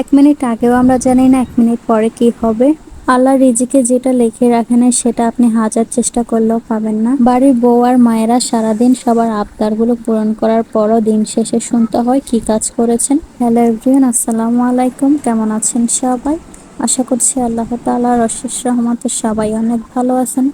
এক মিনিট আগেও আমরা জানি না, এক মিনিট পরে কি হবে। আল্লাহ রিজিকে যেটা লিখে রাখেন সেটা আপনি হাজার চেষ্টা করলেও পাবেন না। বাড়ির বউ আর মায়েরা সারাদিন সবার আবদারগুলো পূরণ করার পরও দিন শেষে শুনতে হয় কি কাজ করেছেন। হ্যালো এভরিয়ান আসসালামু আলাইকুম। কেমন আছেন সবাই? আশা করছি আল্লাহ তাআলার অশেষ রহমতে সবাই অনেক ভালো আছেন।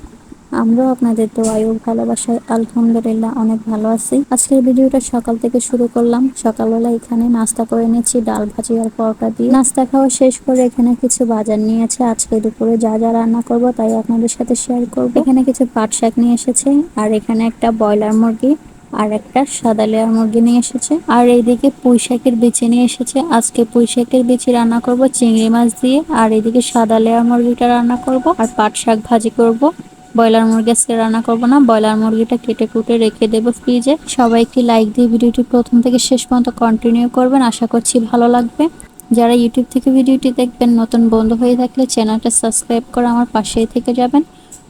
আমরাও আপনাদের দোয়াই ও ভালোবাসায় আলহামদুলিল্লাহ অনেক ভালো আছি। আজকের ভিডিওটা সকাল থেকে শুরু করলাম। সকালবেলা এখানে নাস্তা করে নিয়েছি, ডাল ভাজি আর পরোটা দিয়ে। নাস্তা খাওয়া শেষ করে এখানে কিছু বাজার নিয়েছে আজকে দুপুরে যা যা রান্না করব তাই আপনাদের সাথে শেয়ার করব। এখানে কিছু পাট শাক নিয়ে এসেছে আর এখানে একটা ব্রয়লার মুরগি আর একটা সাদা লেয়ার মুরগি নিয়ে এসেছে। আর এইদিকে পুঁই শাকের বিচি নিয়ে এসেছে। আজকে পুঁই শাকের বিচি রান্না করব চিংড়ি মাছ দিয়ে। আর এইদিকে সাদা লেয়ার মুরগিটা রান্না করব। আর পাট শাক ভাজি করব। ব্রয়লার মুরগি আজকে রান্না করব না। ব্রয়লার মুরগিটা কেটে কুটে রেখে দেবো ফ্রিজে সবাই একটি লাইক দিয়ে ভিডিওটি প্রথম থেকে শেষ পর্যন্ত কন্টিনিউ করবেন। আশা করছি ভালো লাগবে। যারা ইউটিউব থেকে ভিডিওটি দেখবেন, নতুন বন্ধু হয়ে থাকলে চ্যানেলটা সাবস্ক্রাইব করে আমার পাশেই থেকে যাবেন।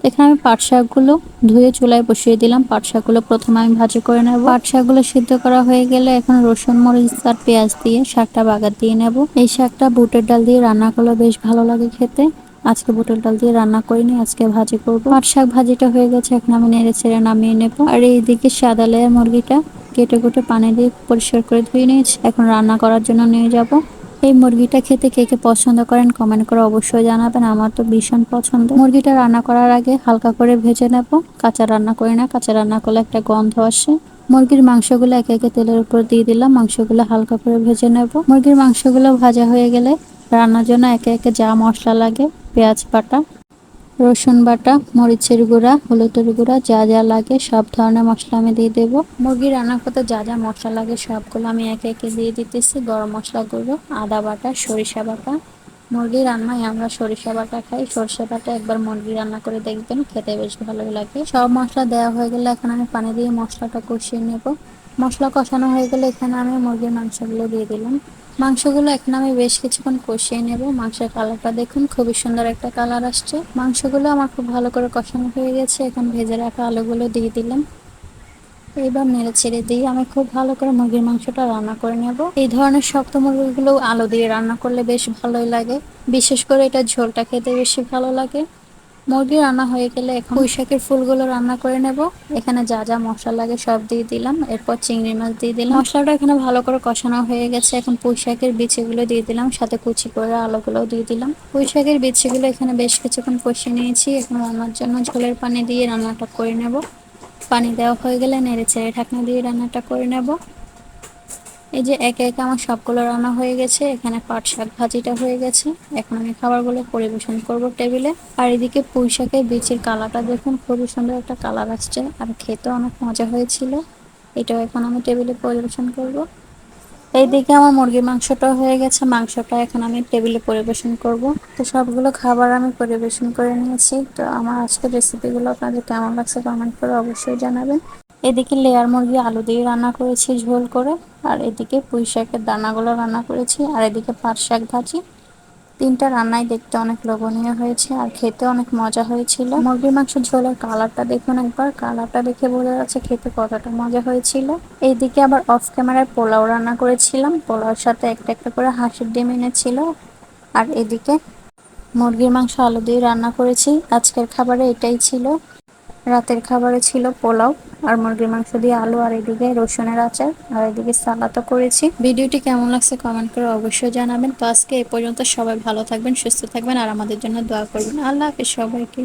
এখানে আমি পাট শাকগুলো ধুয়ে চুলায় বসিয়ে দিলাম। পাট শাকগুলো প্রথমে আমি ভাজি করে নেব। পাট শাকগুলো সিদ্ধ করা হয়ে গেলে এখন রসুন, মরিচ আর পেঁয়াজ দিয়ে শাকটা বাগার দিয়ে নেব। এই শাকটা বুটের ডাল দিয়ে রান্না করলে বেশ ভালো লাগে খেতে। আজকে বুটের ডাল দিয়ে রান্না করিনি আজকে ভাজি করব। পাট শাক ভাজিটা হয়ে গেছে, এখন আমি নেড়ে ছেড়ে নামিয়ে নেব। আর এইদিকে সাদা লেয়ার মুরগিটা কেটে কুটে পানি দিয়ে পরিষ্কার করে ধুয়ে নিয়েছি এখন রান্না করার জন্য নিয়ে যাব। এই মুরগিটা খেতে কে কে পছন্দ করেন কমেন্ট করে অবশ্যই জানাবেন, আমার তো ভীষণ পছন্দ। মুরগিটা রান্না করার আগে হালকা করে ভেজে নেব। কাঁচা রান্না করি না, কাঁচা রান্না করলে একটা গন্ধ আসে। মুরগির মাংসগুলো একে একে তেলের উপর দিয়ে দিলাম, মাংসগুলো হালকা করে ভেজে নেব। মুরগির মাংসগুলো ভাজা হয়ে গেলে রান্নার জন্য একে একে যা মশলা লাগে, পেঁয়াজ বাটা, রসুন বাটা, মরিচের গুঁড়া, হলুদের গুঁড়া, যা যা লাগে, সব ধরনের মশলা আমি দিয়ে দেবো। মুরগি রান্না করতে যা যা মশলা লাগে, সবগুলো আমি একে একে দিয়ে দিতেছি। গরম মশলা গুঁড়ো, আদা বাটা, সরিষা বাটা। মুরগি রান্নায় আমরা সরিষা বাটা খাই। সরিষা বাটা একবার মুরগি রান্না করে দেখবেন, খেতে বেশ ভালোই লাগে। সব মশলা দেওয়া হয়ে গেলে এখন আমি পানি দিয়ে মশলাটা কষিয়ে নেব। মশলা কষানো হয়ে গেলে এখানে আমি মুরগির মাংসগুলো দিয়ে দিলাম। মাংসগুলো এখন আমি বেশ কিছুক্ষণ কষিয়ে নেব। মাংসের কালারটা দেখুন, খুবই সুন্দর একটা কালার আসছে। মাংসগুলো আমার খুব ভালো করে কষানো হয়ে গেছে। এখন ভেজে রাখা আলুগুলো দিয়ে দিলাম। এবার নেড়ে ছেড়ে দিয়ে আমি খুব ভালো করে মুরগির মাংসটা রান্না করে নেব। এই ধরনের শক্ত মুরগিগুলো আলু দিয়ে রান্না করলে বেশ ভালোই লাগে। বিশেষ করে এটা ঝোলটা খেতে বেশি ভালো লাগে। মুরগি রান্না হয়ে গেলে এখন পুঁই শাকের ফুলগুলো রান্না করে নেব। এখানে যা যা মশলা লাগে সব দিয়ে দিলাম। এরপর চিংড়ি মাছ দিয়ে দিলাম। মশলাটা এখানে ভালো করে কষানো হয়ে গেছে। এখন পুঁই শাকের বিচিগুলো দিয়ে দিলাম। সাথে কুচি করে আলুগুলো দিয়ে দিলাম। পুঁই শাকের বিচিগুলো এখানে বেশ কিছুক্ষণ কষিয়ে নিয়েছি। এখন রান্নার জন্য ঝোলের পানি দিয়ে রান্নাটা করে নেব। পানি দেওয়া হয়ে গেলে নেড়ে ছেড়ে ঢাকনা দিয়ে রান্নাটা করে নেব। এই যে একে একে আমার সবগুলো রান্না হয়ে গেছে, এখানে পাট শাক ভাজিটা হয়ে গেছে। এখন আমি খাবারগুলো পরিবেশন করব টেবিলে। আর এদিকে পুঁই শাকের বীজের কালারটা দেখুন, খুবই সুন্দর একটা কালার আসছে, আর খেতে অনেক মজা হয়েছিল। এটাও এখন আমি টেবিলে পরিবেশন করব। এইদিকে আমার মুরগির মাংসটা হয়ে গেছে, মাংসটা এখন আমি টেবিলে পরিবেশন করব। তো সবগুলো খাবার আমি পরিবেশন করে নিয়েছি। তো আমার আজকের রেসিপিগুলো আপনাদের কেমন লাগছে কমেন্ট করে অবশ্যই জানাবেন। এদিকে লেয়ার মুরগি আলু দিয়ে রান্না করেছি ঝোল করে, আর এদিকে পুঁই শাকের দানাগুলো রান্না করেছি, আর এদিকে পাট শাক ভাজি। তিনটা রান্নাই দেখতে অনেক লোভনীয় হয়েছে, আর খেতে অনেক মজা হয়েছিল। মুরগির মাংস ঝোলের কালারটা দেখুন একবার, কালারটা দেখে বোঝা যাচ্ছে খেতে কতটা মজা হয়েছিল। এইদিকে আবার অফ ক্যামেরায় পোলাও রান্না করেছিলাম, পোলাওর সাথে একটা একটা করে হাঁসের ডিম এনেছিল। আর এদিকে মুরগির মাংস আলু দিয়ে রান্না করেছি, আজকের খাবারে এটাই ছিল। রাতের খাবারে ছিল পোলাও আর মুরগির মাংস দিয়ে আলু আর এদিকে রসুনের আচার আর এদিকে সালাদও করেছি। ভিডিওটি কেমন লাগছে কমেন্ট করে অবশ্যই জানাবেন। তো আজকে এ পর্যন্ত সবাই ভালো থাকবেন, সুস্থ থাকবেন আর আমাদের জন্য দোয়া করবেন। আল্লাহ হাফিজ সবাইকে।